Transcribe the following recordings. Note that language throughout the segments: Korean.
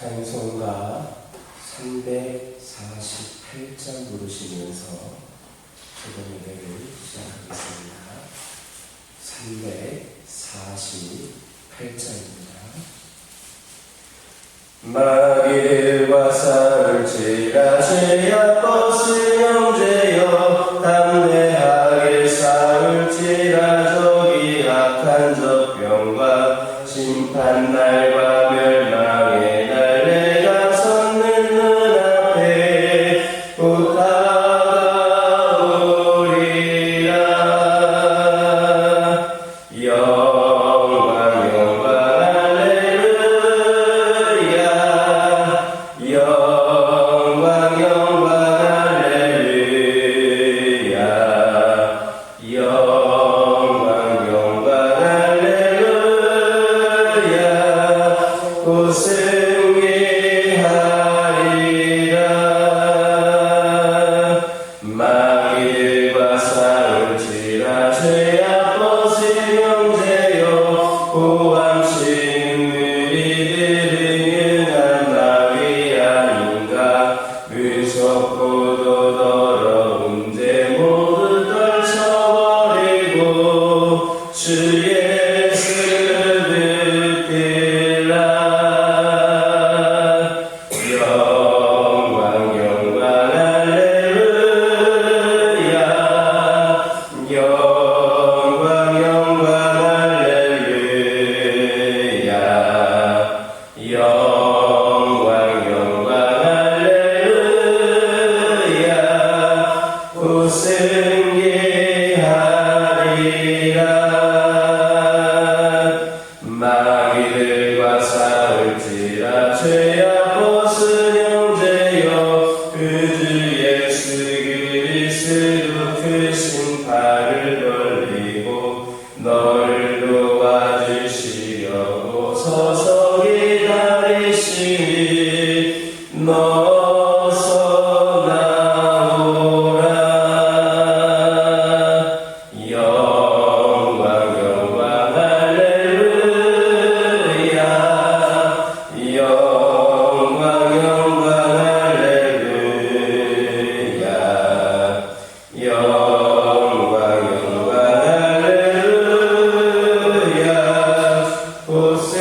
찬송가 348장 부르시면서 기도 예배를 시작하겠습니다. 348장입니다. 마귀와 싸울 지라 죄야 버스 돌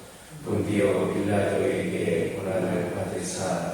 본디오 빌라도에게 고난을 받으사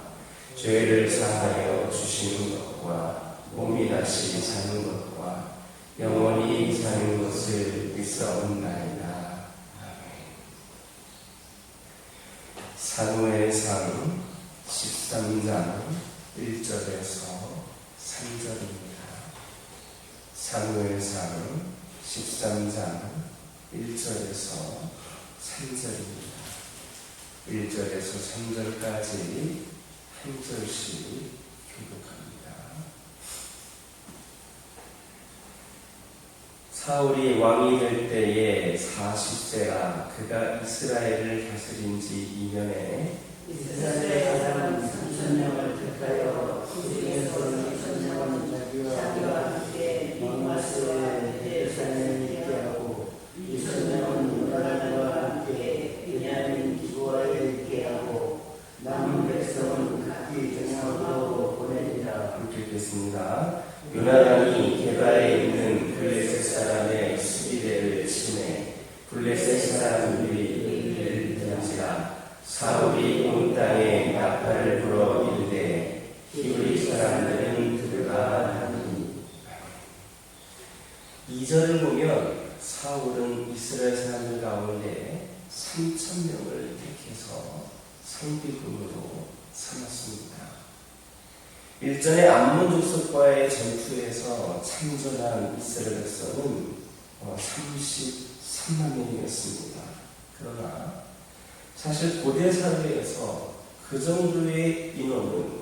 죄를 사하여 주시는 것과 몸이 다시 사는 것과 영원히 사는 것을 믿사옵나이다. 아멘. 사무엘상 13장 1절에서 3절입니다. 사무엘상 13장 1절에서 3절입니다. 1절에서 3절까지 한 절씩 교독합니다. 사울이 왕이 될 때에 40세라 그가 이스라엘을 다스린 지 2년에 이스라엘의 사람 삼천 명을 택하여 그 중에서는 천 명은 자기와 함께 망마스와 예루살렘에 있게 하고 이천 명은 요단과 함께 베냐민 기부하에 있게 하고 남은 백성은 각기 정하고 보내리라 함께 읽겠습니다. 요나단이 게바에 있는 블레셋 사람의 수비대를 치매 블레셋 사람들이 이를 던지라 사울이 온 땅에 나팔을 불어 이르되 히브리 사람들은 들을 2절을 보면 사울은 이스라엘 사람들 가운데 3천 명을 택해서 상비군으로 삼았습니다. 일전에 암몬 족속과의 전투에서 참전한 이스라엘 백성은 33만 명이었습니다. 그러나 사실 고대 사회에서 그 정도의 인원은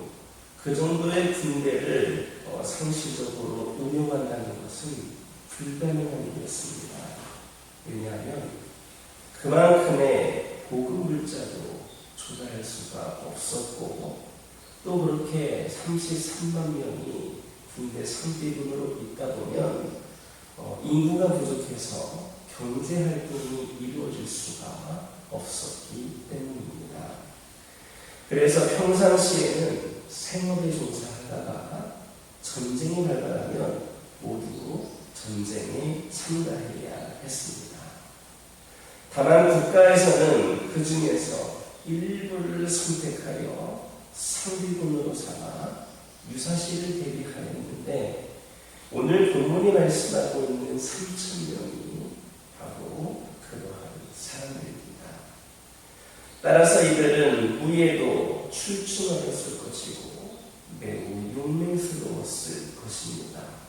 그 정도의 군대를 어, 상시적으로 운용한다는 것은 불가능한 일이었습니다. 왜냐하면 그만큼의 보급 물자도 조달할 수가 없었고 또 그렇게 33만 명이 군대 상비군으로 있다 보면 어, 인구가 부족해서 경제 활동이 이루어질 수가 없었기 때문입니다. 그래서 평상시에는 생업에 종사하다가 전쟁이 발발하면 전쟁에 참가해야 했습니다. 다만 국가에서는 그 중에서 일부를 선택하여 상비군으로 삼아 유사시를 대비하였는데 오늘 본문이 말씀하고 있는 3천 명이 바로 그러한 사람들입니다. 따라서 이들은 무예도 출중하였을 것이고 매우 용맹스러웠을 것입니다.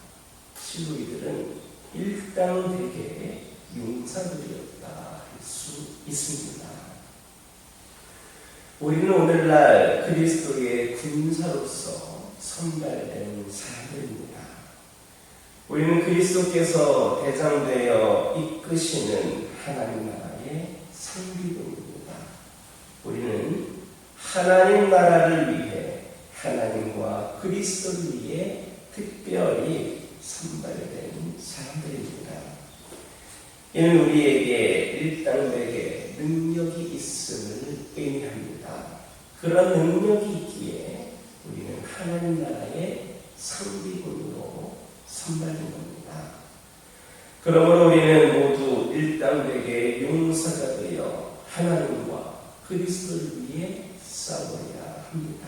실로 이들은 일당백의 용사들이었다 할 수 있습니다. 우리는 오늘날 그리스도의 군사로서 선발된 사람들입니다. 우리는 그리스도께서 대장되어 이끄시는 하나님 나라의 상비군입니다. 우리는 하나님 나라를 위해 하나님과 그리스도를 위해 특별히 선발된 사람들입니다. 이는 우리에게 일당백의 능력이 있음을 의미합니다. 그런 능력이 있기에 우리는 하나님 나라의 상비군으로 선발된 겁니다. 그러므로 우리는 모두 일당백의 용사가 되어 하나님과 그리스도를 위해 싸워야 합니다.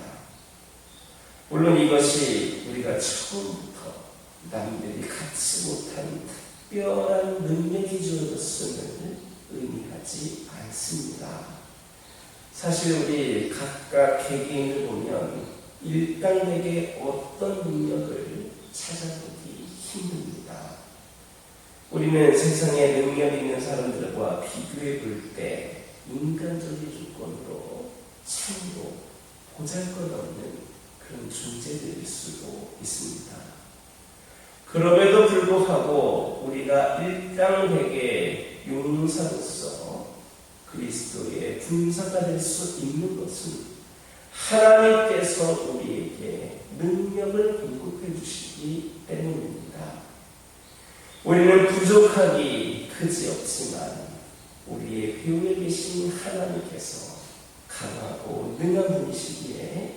물론 이것이 우리가 처음부터 남들이 갖지 못한 특별한 능력이 주어졌음을 의미하지 않습니다. 사실 우리 각각 개개인을 보면 일당에게 어떤 능력을 찾아보기 힘듭니다. 우리는 세상에 능력 있는 사람들과 비교해 볼 때 인간적인 조건으로 참으로 보잘 것 없는 그런 존재들일 수도 있습니다. 그럼에도 불구하고 우리가 일당백의 용사로서 그리스도의 군사가 될 수 있는 것은 하나님께서 우리에게 능력을 공급해 주시기 때문입니다. 우리는 부족하기 그지없지만 우리의 배후에 계신 하나님께서 강하고 능한 분이시기에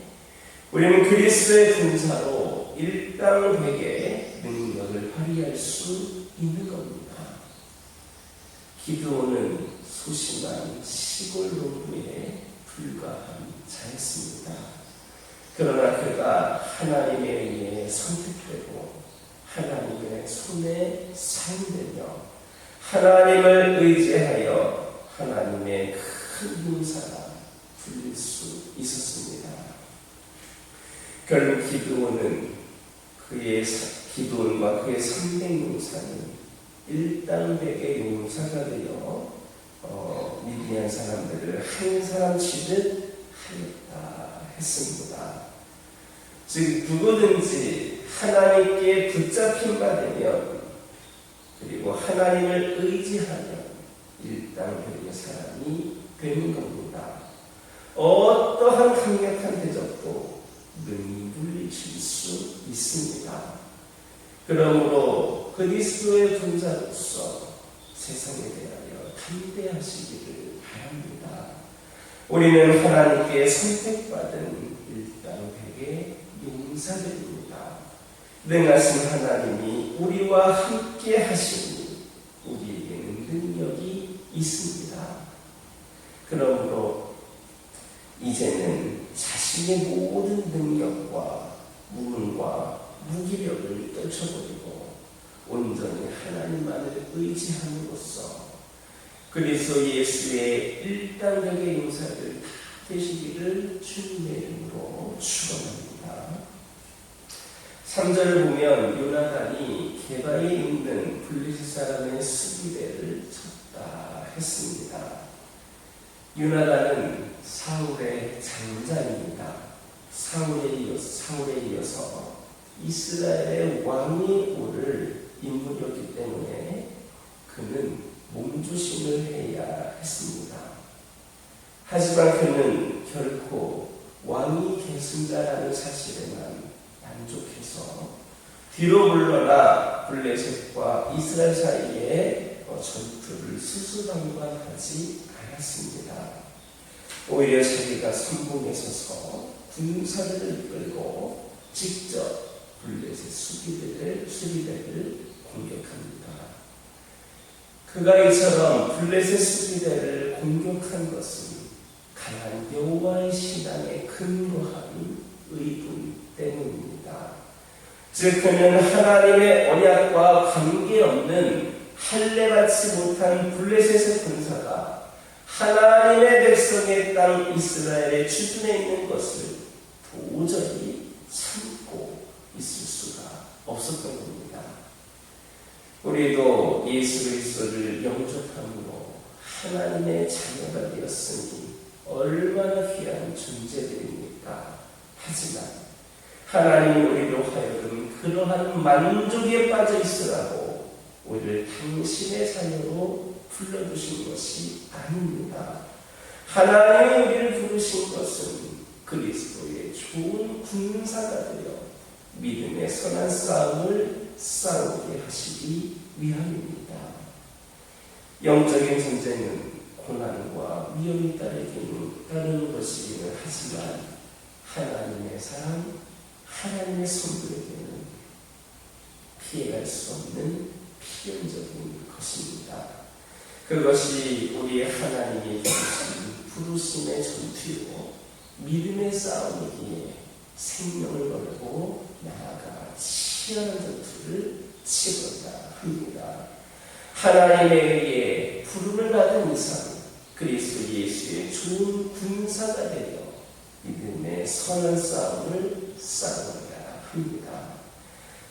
우리는 그리스도의 군사로 일당백의 능력을 발휘할 수 있는 겁니다. 기도는 소심한 시골 농부에 불과한 자였습니다. 그러나 그가 하나님에 의해 선택되고 하나님의 손에 사용되며 하나님을 의지하여 하나님의 큰 용사라 불릴 수 있었습니다. 결국 기도는 그의 기도원과 그의 삼백 용사는 일당백의 용사가 되어 어, 미디안 사람들을 한 사람 치듯 하였다 했습니다. 즉 누구든지 하나님께 붙잡힌 바 되면 그리고 하나님을 의지하면 일당백의 사람이 되는 겁니다. 어떠한 강력한 대적도 능히 물리칠 수 있습니다. 그러므로 그리스도의 군사로서 세상에 대하여 담대하시기를 바랍니다. 우리는 하나님께 선택받은 일당백의 용사들입니다. 능하신 하나님이 우리와 함께 하시니 우리에게는 능력이 있습니다. 그러므로 이제는 자신의 모든 능력과 무능과 무기력을 떨쳐버리고 온전히 하나님만 의지함으로써 그리스도 예수의 일당력의 용사들 다 되시기를 주님의 이름으로 축원합니다. 3절을 보면 요나단이 개바에 있는 블리스 사람의 수비대를 쳤다 했습니다. 요나단은 사울의 장자입니다. 사울에 이어서, 사울에 이어서 이스라엘의 왕이 오를 인물이었기 때문에 그는 몸조심을 해야 했습니다. 하지만 그는 결코 왕이 계승자라는 사실에만 만족해서 뒤로 물러나 블레셋과 이스라엘 사이에 어, 전투를 수수방관하지 않았습니다. 오히려 자기가 선봉에 서서 군사들을 이끌고 직접 블레셋 수비대를 수비대를 공격합니다. 그가 이처럼 블레셋 수비대를 공격한 것은 강한 여호와의 신앙에 근거한 의분 때문입니다. 즉 그는 하나님의 언약과 관계없는 할례받지 못한 블레셋의 군사가 하나님의 백성의 땅 이스라엘에 주둔해 있는 것을 도저히 참고 있을 수가 없었던 겁니다. 우리도 예수 그리스도를 영접함으로 하나님의 자녀가 되었으니 얼마나 귀한 존재들입니까? 하지만 하나님이 우리로 하여금 그러한 만족에 빠져 있으라고 우리를 당신의 자녀로 불러주신 것이 아닙니다. 하나님이 우리를 부르신 것은 그리스도의 좋은 군사가 되어 믿음의 선한 싸움을 싸우게 하시기 위함입니다. 영적인 전쟁은 고난과 위험이 따르기는 따르는 것이기는 하지만 하나님의 사람, 하나님의 성도에게는 피해갈 수 없는 필연적인 것입니다. 그것이 우리 하나님이 주신 부르심의 전투요 믿음의 싸움이기에 생명을 걸고 나아가 치열한 전투를 치고자 합니다. 하나님에 의해 부름을 받은 이상 그리스도 예수의 좋은 군사가 되어 믿음의 선한 싸움을 싸워야 합니다.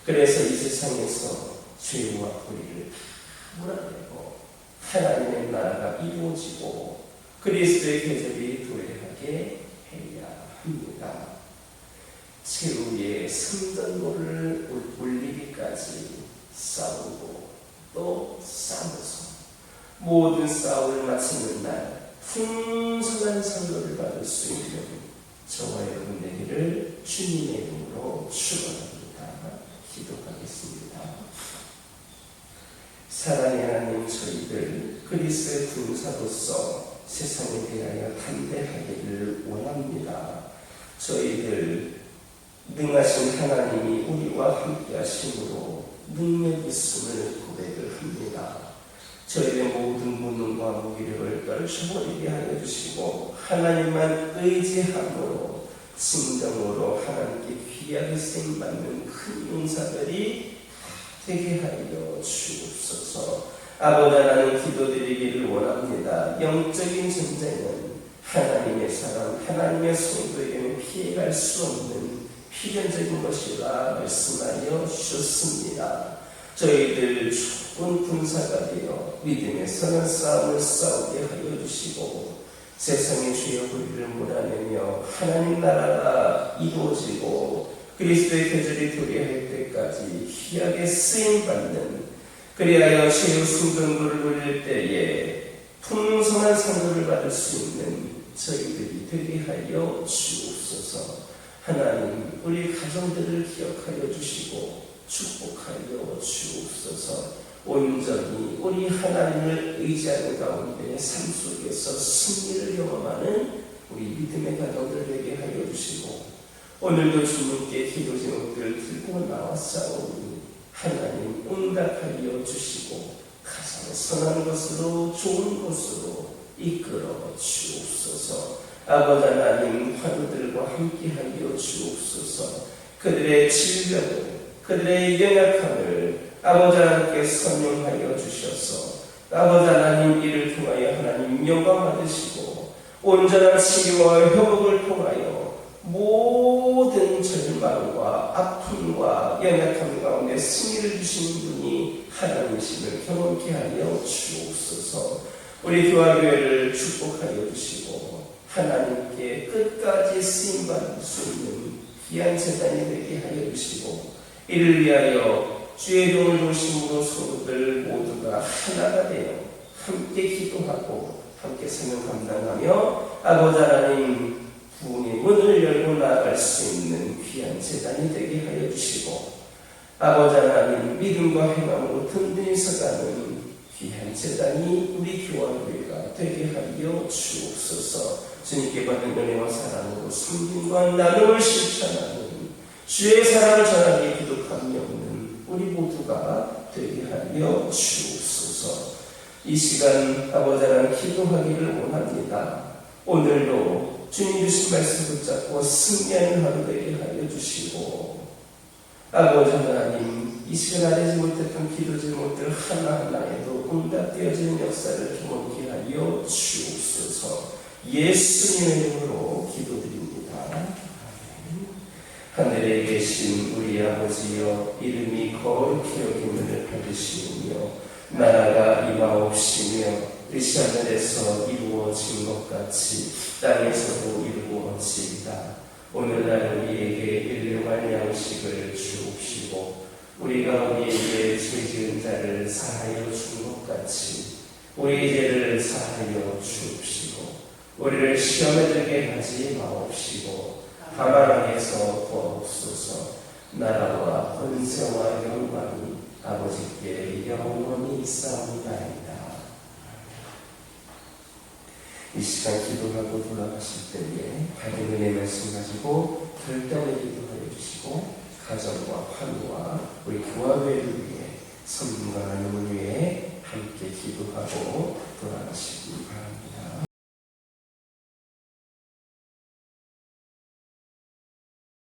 그래서 이 세상에서 죄와 불의를 다 몰아내고 하나님의 나라가 이루어지고 그리스도의 계절이 도래하게 해야 합니다. 최후의 승전보를 올리기까지 싸우고 또 싸워서 모든 싸움을 마치는 날 풍성한 선거를 받을 수 있는 저와 여러분 되기를 주님의 이름으로 축원합니다. 기도하겠습니다. 사랑의 하나님 저희들 그리스의 군사로서 세상에 대하여 담대하기를 원합니다. 저희들 능하신 하나님이 우리와 함께 하심으로 능력 있음을 고백을 합니다. 저희의 모든 무능과 무기력을 떨쳐버리게 하여 주시고 하나님만 의지함으로 진정으로 하나님께 귀하게 쓰임받는 큰 용사들이 되게 하여 주옵소서 아버지 하나님 기도드리기를 원합니다. 영적인 전쟁은 하나님의 사람, 하나님의 성도에게는 피해갈 수 없는 필연적인 것이라 말씀하여 주셨습니다. 저희들 좋은 군사가 되어 믿음의 선한 싸움을 싸우게 하여 주시고 세상의 주여 우리를 몰아내며 하나님 나라가 이루어지고 그리스도의 계절이 도래할 때까지 희하게 쓰임받는 그리하여 최후 순전도를 돌릴 때에 풍성한 상도를 받을 수 있는 저희들이 되게 하여 주옵소서 하나님 우리 가정들을 기억하여 주시고 축복하여 주옵소서. 온전히 우리 하나님을 의지하는 가운데 삶 속에서 승리를 경험하는 우리 믿음의 가정들 되게 하여 주시고 오늘도 주님께 기도 제목들을 들고 나왔사오니 하나님 응답하여 주시고 가장 선한 것으로 좋은 것으로 이끌어 주옵소서 아버지 하나님 환우들과 함께하여 주옵소서 그들의 질병을 그들의 연약함을 아버지 하나님께 선용하여 주셔서 아버지 하나님 이를 통하여 하나님 영광 받으시고 온전한 치유와 회복을 통하여 모든 절망과 아픔과 연약함 가운데 승리를 주시는 분이 하나님이심을 경험케 하여 주옵소서. 우리 교화교회를 축복하여 주시고 하나님께 끝까지 쓰임받을 수 있는 귀한 재단이 되게 하여 주시고 이를 위하여 주의 도움을 도심으로 성도들 모두가 하나가 되어 함께 기도하고 함께 생명 감당하며 아버지 하나님 부흥의 문을 열고 나아갈 수 있는 귀한 재단이 되게 하여 주시고 아버지 하나님 믿음과 희망으로 든든히 서가는 귀한 재단이 우리 교환교회가 되게 하여 주옵소서. 주님께 받은 은혜와 사랑으로 섬김과 나눔을 실천하는 주의 사랑을 전하기에 부족함이 없는 우리 모두가 되게 하여 주옵소서. 이 시간 아버지 하나님 기도하기를 원합니다. 오늘도 주님 주신 말씀 붙잡고 승리하는 하루 되게 하여 주시고 아버지 하나님 이 시간 알지 못했던 기도 제목들 하나하나에도 응답되어지는 역사를 경험케 하여 주옵소서 예수님의 이름으로 기도드립니다. 하늘에 계신 우리 아버지여 이름이 거룩히 여김을 받으시며 나라가 임하옵시며 뜻이 하늘에서 이루어진 것 같이 땅에서도 이루어지이다. 오늘날 우리에게 일용할 양식을 주옵시고 우리가 우리에게 죄 지은 자를 사하여 준 것 같이 우리 죄를 사하여 주옵시고 우리를 시험에 들게 하지 마옵시고 하나님에서 도옵소서 나라와 권세와 영광이 아버지께 영원히 있사옵나이다. 이 시간 기도하고 돌아가실 때에 받은 은혜 말씀 가지고 결단을 기도하여 주시고 가정과 환우와 우리 교화회를 위해 선물과 나눔을 위해 함께 기도하고 돌아가시기 바랍니다.